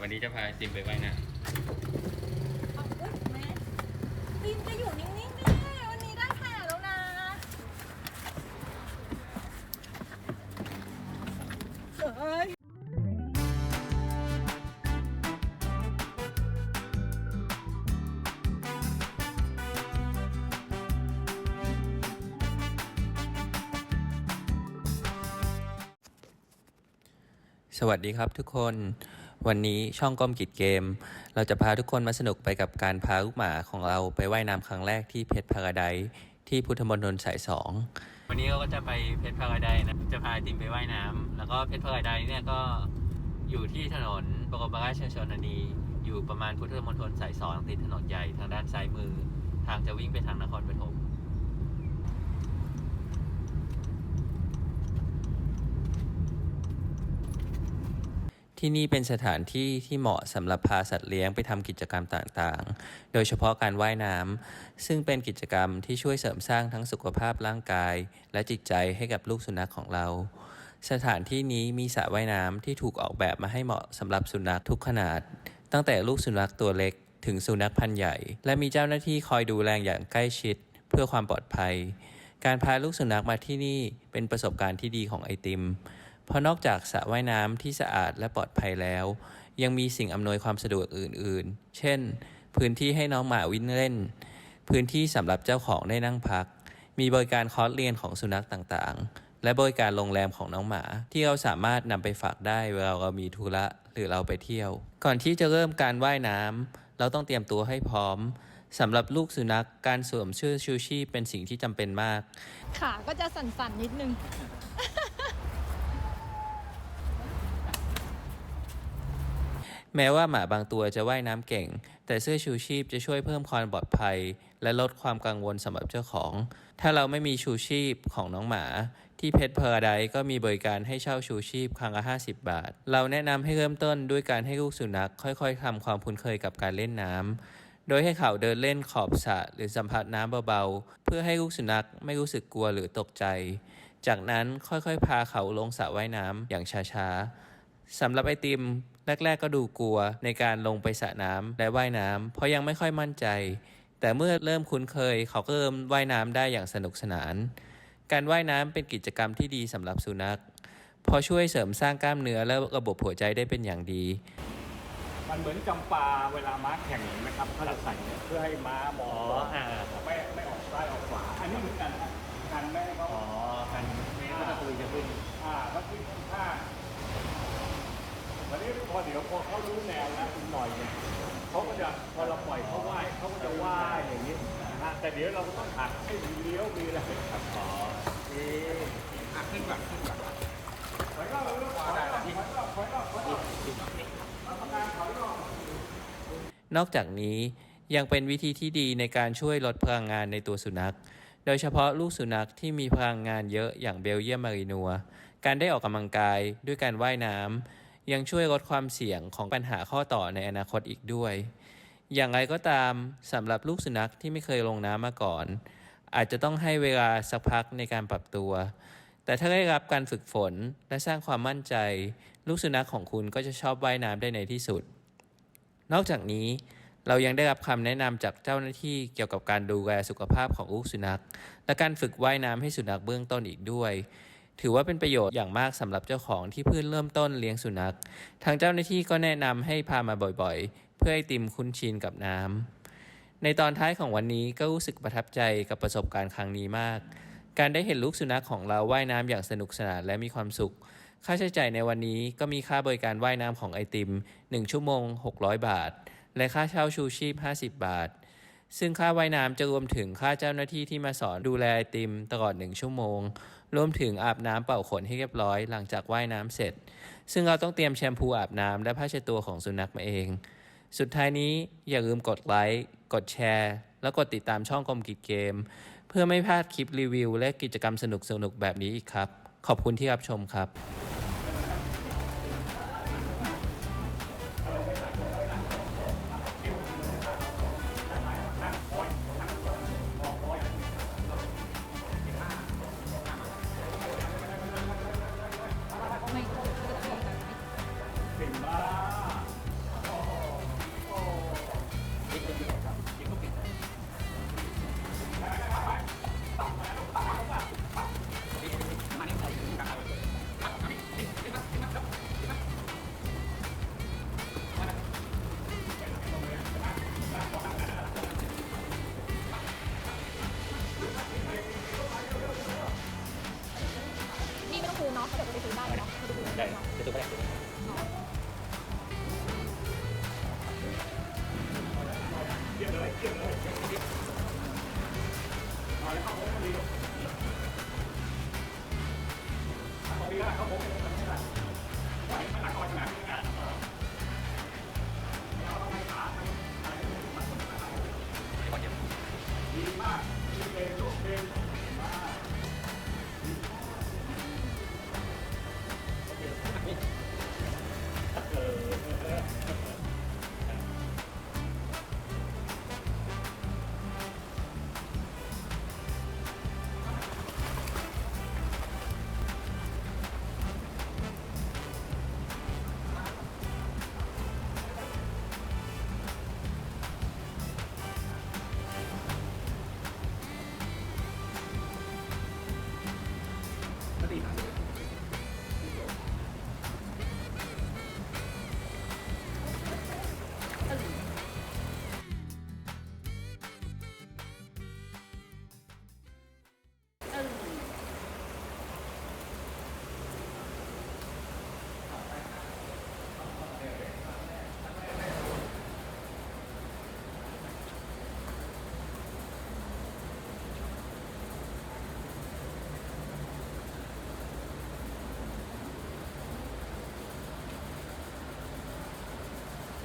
วันนี้จะพาติมไปว่ายน้เอาอุ๊ยแม่ติมจะอยู่นิ่งๆแม่วันนี้ได้แข่แล้วนะเอ้ยำสวัสดีครับทุกคน วันนี้ช่องก้มกิจเกม เราจะพาทุกคนมาสนุกไปกับการพาลูกหมาของเราไปว่ายน้ำครั้งแรกที่เพชรพาราไดที่พุทธมณฑลสายสองวันนี้เราก็จะไปเพชรพาราไดนะจะพาติมไปว่ายน้ำแล้วก็เพชรพาราไดเนี่ยก็อยู่ที่ถนนบรมราชชนนีอยู่ประมาณพุทธมณฑลสายสองติดถนนใหญ่ทางด้านซ้ายมือ ทางจะวิ่งไปทางนครปฐม ที่นี่เป็นสถานที่ที่เหมาะสำหรับพาสัตว์เลี้ยงไปทำกิจกรรมต่างๆ โดยเฉพาะการว่ายน้ำ ซึ่งเป็นกิจกรรมที่ช่วยเสริมสร้างทั้งสุขภาพร่างกาย และจิตใจให้กับลูกสุนัขของเรา สถานที่นี้มีสระว่ายน้ำที่ถูกออกแบบมาให้เหมาะสำหรับสุนัขทุกขนาด ตั้งแต่ลูกสุนัขตัวเล็ก ถึงสุนัขพันธุ์ใหญ่ และมีเจ้าหน้าที่คอยดูแลอย่างใกล้ชิด เพื่อความปลอดภัย การพาลูกสุนัขมาที่นี่เป็นประสบการณ์ที่ดีของไอติม เพราะนอกจากสระว่ายน้ำที่สะอาดและปลอดภัยแล้ว ยังมีสิ่งอำนวยความสะดวกอื่น ๆ เช่น พื้นที่ให้น้องหมาวิ่งเล่น พื้นที่สำหรับเจ้าของได้นั่งพัก มีบริการคอร์สเรียนของสุนัขต่างๆ และบริการโรงแรมของน้องหมา ที่เราสามารถนำไปฝากได้เวลาเรามีธุระหรือเราไปเที่ยว ก่อนที่จะเริ่มการว่ายน้ำเราต้องเตรียมตัวให้พร้อมสำหรับลูกสุนัขการสวมเสื้อชูชีพเป็นสิ่งที่จำเป็นมาก ขาก็จะสั่นๆนิดนึง แม้ว่าหมาบางตัวจะว่ายน้ำเก่ง แต่เสื้อชูชีพจะช่วยเพิ่มความปลอดภัย และลดความกังวลสำหรับเจ้าของ ถ้าเราไม่มีชูชีพของน้องหมา ที่เพชรเพอร์ไดก็มีบริการให้เช่าชูชีพครั้งละ 50 บาท เราแนะนำให้เริ่มต้นด้วยการให้ลูกสุนัขค่อยๆทำความคุ้นเคยกับการเล่นน้ำโดยให้เขาเดินเล่นขอบสระหรือสัมผัสน้ำเบาๆ เพื่อให้ลูกสุนัขไม่รู้สึกกลัวหรือตกใจ จากนั้นค่อยๆ พาเขาลงสระว่ายน้ำอย่างช้าๆสำหรับไอติม แรก ๆ ก็ดูกลัวในการลงไปสระน้ำและว่ายน้ำเพราะยังไม่ค่อยมั่นใจ แต่เมื่อเริ่มคุ้นเคย เขาก็เริ่มว่ายน้ำได้อย่างสนุกสนาน การว่ายน้ำเป็นกิจกรรมที่ดีสำหรับสุนัขเพราะช่วยเสริมสร้างกล้ามเนื้อและระบบหัวใจได้เป็นอย่างดี มันเหมือนจำปาเวลาม้าแข่งเห็นไหมครับเขาจะใส่เนี่ยเพื่อให้ม้ามองไม่ไม่ออกซ้ายออกขวาอันนี้เหมือนกันนะกันไม่ให้เขาอ๋อกันไม่งั้นก็คือจะขึ้นอ่าเขาขึ้นข้าง วันนี้พอเดี๋ยวพอเขารู้แนวแล้วอีกหน่อยเนี่ยเขาก็จะพอเราปล่อยเขาว่ายเขาก็จะว่ายอย่างนี้นะฮะแต่เดี๋ยวเราก็ต้องหัดให้มีเลี้ยวมีอะไรครับอ๋อนี่อะขึ้นแบบขึ้นแบบถอยรอบถอยรอบถอยรอบถอยรอบถอยรอบถอยรอบทำงานถอยรอบนอกจากนี้ยังเป็นวิธีที่ดีในการช่วยลดพลังงานในตัวสุนัข โดยเฉพาะลูกสุนัขที่มีพลังงานเยอะอย่างเบลเยียมมารีนัว การได้ออกกำลังกายด้วยการว่ายน้ำ ยังช่วยลดความเสี่ยงของปัญหาข้อต่อในอนาคตอีกด้วย อย่างไรก็ตามสำหรับลูกสุนัขที่ไม่เคยลงน้ำมาก่อน อาจจะต้องให้เวลาสักพักในการปรับตัว แต่ถ้าได้รับการฝึกฝนและสร้างความมั่นใจ ลูกสุนัขของคุณก็จะชอบว่ายน้ำได้ในที่สุด นอกจากนี้เรายังได้รับคำแนะนำจากเจ้าหน้าที่เกี่ยวกับการดูแลสุขภาพของลูกสุนัข และการฝึกว่ายน้ำให้สุนัขเบื้องต้นอีกด้วย ถือว่าเป็นประโยชน์อย่างมากสำหรับเจ้าของที่เพิ่งเริ่มต้นเลี้ยงสุนัข ทางเจ้าหน้าที่ก็แนะนำให้พามาบ่อยๆ เพื่อให้ติมคุ้นชินกับน้ำในตอนท้ายของวันนี้ก็รู้สึกประทับใจกับประสบการณ์ครั้งนี้มาก การได้เห็นลูกสุนัขของเราว่ายน้ำอย่างสนุกสนานและมีความสุข ค่าใช้จ่ายในวันนี้ก็มีค่าบริการว่ายน้ำของไอติม 1 ชั่วโมง 600 บาท และค่าเช่าชูชีพ 50 บาท ซึ่งค่าว่ายน้ำจะรวมถึงค่าเจ้าหน้าที่ที่มาสอนดูแลไอติมตลอด 1 ชั่วโมง รวมถึงอาบน้ำเป่าขนให้เรียบร้อยหลังจากว่ายน้ำเสร็จ ซึ่งเราต้องเตรียมแชมพูอาบน้ำและผ้าเช็ดตัวของสุนัขมาเอง สุดท้ายนี้อย่าลืมกดไลค์ กดแชร์ แล้วกดติดตามช่องกรมกิจเกม เพื่อไม่พลาดคลิปรีวิว และกิจกรรมสนุกๆแบบนี้อีกครับ ขอบคุณที่รับชมครับ คือตัวแรกเก็บเลยเก็บเลยเอาแล้วครัผมดีครับผมดีแล้วครับผม